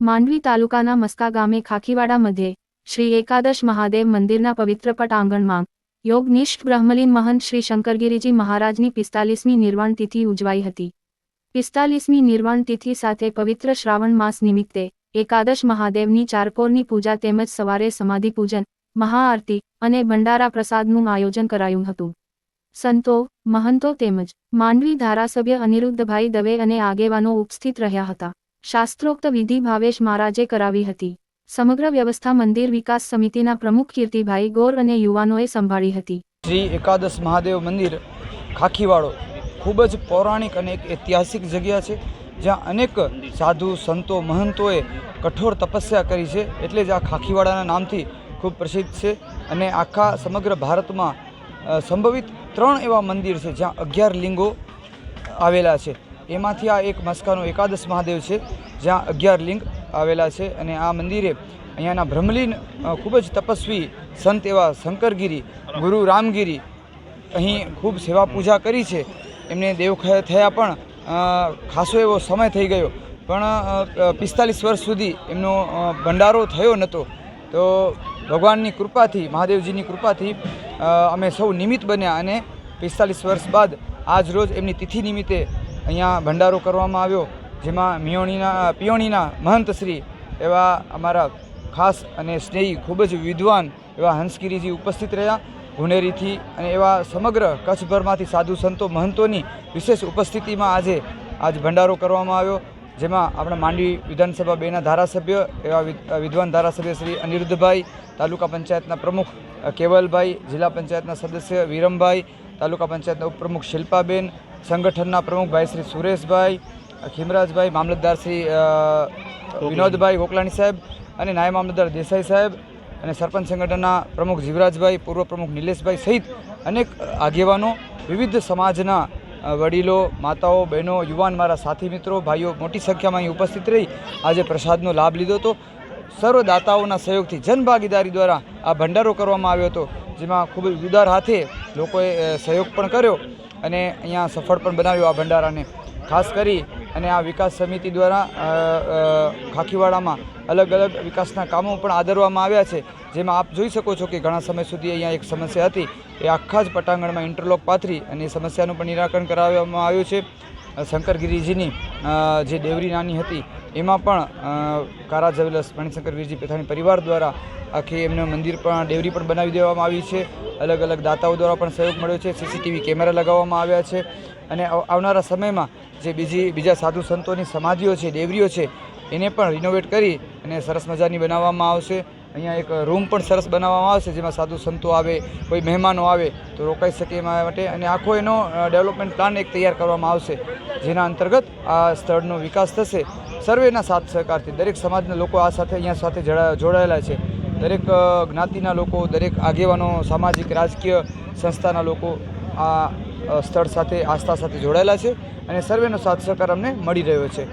માંડવી તાલુકાના મસ્કા ગામે ખાખીવાડા મધ્યે શ્રી એકાદશ મહાદેવ મંદિરના પવિત્ર પટ આંગણમાં યોગનિષ્ઠ બ્રહ્મલીન મહંત શ્રી શંકરગીરીજી મહારાજની પિસ્તાલીસમી નિર્વાણ તિથિ ઉજવાઈ હતી. પિસ્તાલીસમી નિર્વાણ તિથિ સાથે પવિત્ર શ્રાવણ માસ નિમિત્તે એકાદશ મહાદેવની ચારકોરની પૂજા તેમજ સવારે સમાધિ પૂજન, મહાઆરતી અને ભંડારા પ્રસાદનું આયોજન કરાયું હતું. સંતો, મહંતો તેમજ માંડવી ધારાસભ્ય અનિરુદ્ધભાઈ દવે અને આગેવાનો ઉપસ્થિત રહ્યા હતા. શાસ્ત્રોક્ત વિધિ ભાવેશ મહારાજે કરાવી હતી. સમગ્ર વ્યવસ્થા મંદિર વિકાસ સમિતિના પ્રમુખ કીર્તિભાઈ ગોર અને યુવાનોએ સંભાળી હતી. શ્રી એકાદશ મહાદેવ મંદિર, ખાખીવાડો, ખૂબ જ પૌરાણિક અને એક ઐતિહાસિક જગ્યા છે, જ્યાં અનેક સાધુ, સંતો, મહંતોએ કઠોર તપસ્યા કરી છે, એટલે જ આ ખાખીવાડાના નામથી ખૂબ પ્રસિદ્ધ છે અને આખા સમગ્ર ભારતમાં સંભવિત ત્રણ એવા મંદિર છે જ્યાં અગિયાર લિંગો આવેલા છે. એમાંથી આ એક મસ્કાનો એકાદશ મહાદેવ છે, જ્યાં અગિયાર લિંગ આવેલા છે અને આ મંદિરે અહીંયાના બ્રહ્મલીન ખૂબ જ તપસ્વી સંત એવા શંકરગીરી, ગુરુ રામગીરી અહીં ખૂબ સેવા પૂજા કરી છે. એમને દેવ થયા પણ ખાસો એવો સમય થઈ ગયો. પણ પિસ્તાલીસ વર્ષ સુધી એમનો ભંડારો થયો નહોતો તો ભગવાનની કૃપાથી, મહાદેવજીની કૃપાથી અમે સૌ નિમિત્ત બન્યા અને પિસ્તાલીસ વર્ષ બાદ આજ રોજ એમની તિથિ નિમિત્તે અહીંયા ભંડારો કરવામાં આવ્યો, જેમાં મિયોણીના, પિયોણીના મહંતશ્રી એવા અમારા ખાસ અને સ્નેહી, ખૂબ જ વિદ્વાન એવા હંસગીરીજી ઉપસ્થિત રહ્યા. ગુનેરીથી અને એવા સમગ્ર કચ્છભરમાંથી સાધુ સંતો, મહંતોની વિશેષ ઉપસ્થિતિમાં આજે, આજ ભંડારો કરવામાં આવ્યો, જેમાં આપણા માંડવી વિધાનસભા બેના ધારાસભ્ય એવા વિદ્વાન ધારાસભ્ય શ્રી અનિરુદ્ધભાઈ, તાલુકા પંચાયતના પ્રમુખ કેવલભાઈ, જિલ્લા પંચાયતના સદસ્ય વિરમભાઈ, તાલુકા પંચાયતના ઉપપ્રમુખ શિલ્પાબેન સંગઠનના પ્રમુખ ભાઈ શ્રી સુરેશભાઈ ખીમરાજભાઈ મામલતદાર શ્રી વિનોદભાઈ ગોકલાણી સાહેબ અને નાયબ મામલતદાર દેસાઈ સાહેબ અને સરપંચ સંગઠનના પ્રમુખ જીવરાજભાઈ પૂર્વ પ્રમુખ નિલેશભાઈ સહિત અનેક આગેવાનો વિવિધ સમાજના વડીલો માતાઓ બહેનો યુવાન મારા સાથી મિત્રો ભાઈઓ મોટી સંખ્યામાં અહીં ઉપસ્થિત રહી. આજે પ્રસાદનો લાભ લીધો હતો. સર્વ દાતાઓના સહયોગથી જનભાગીદારી દ્વારા આ ભંડારો કરવામાં આવ્યો હતો જેમાં ખૂબ જ ઉદાર હાથે લોકોએ સહયોગ પણ કર્યો. અને અહીંયા સફળ પણ બનાવ્યો આ ભંડારાને. ખાસ કરી અને આ વિકાસ સમિતિ દ્વારા ખાખીવાડામાં અલગ અલગ વિકાસના કામો પણ આદરવામાં આવ્યા છે. જેમાં આપ જોઈ શકો છો કે ઘણા સમય સુધી અહીંયા એક સમસ્યા હતી. એ આખા જ પટાંગણમાં ઇન્ટરલોક પાથરી અને એ સમસ્યાનું પણ નિરાકરણ કરાવવામાં આવ્યું છે. શંકરગીરીજીની જે દેવરી નાની હતી એમાં પણ કારા જવેલર્સ મણિશંકર, વીરજી પેથાણી પરિવાર દ્વારા આખી એમનું મંદિર પણ, ડેવરી પણ બનાવી દેવામાં આવી છે. અલગ અલગ દાતાઓ દ્વારા પણ સહયોગ મળ્યો છે. સીસીટીવી કેમેરા લગાવવામાં આવ્યા છે. અને આવનારા સમયમાં જે બીજી, બીજા સાધુ સંતોની સમાધિઓ છે દેવરીઓ છે, એને પણ રિનોવેટ કરી અને સરસ મજાની બનાવવામાં આવશે. અહીંયા એક રૂમ પણ સરસ બનાવવામાં આવશે, જેમાં સાધુ સંતો આવે, કોઈ મહેમાનો આવે, તો રોકાઈ શકે એમાં માટે. અને આખો એનો ડેવલપમેન્ટ પ્લાન એક તૈયાર કરવામાં આવશે, જેના અંતર્ગત આ સ્થળનો વિકાસ થશે. સર્વેના સાથ સહકારથી દરેક સમાજના લોકો આ સાથે અહીંયા સાથે જોડાયેલા છે. દરેક જ્ઞાતિના લોકો, દરેક આગેવાનો, સામાજિક, રાજકીય સંસ્થાના લોકો આ સ્થળ સાથે, આસ્થા સાથે જોડાયેલા છે અને સર્વેનો સાથ સહકાર અમને મળી રહ્યો છે.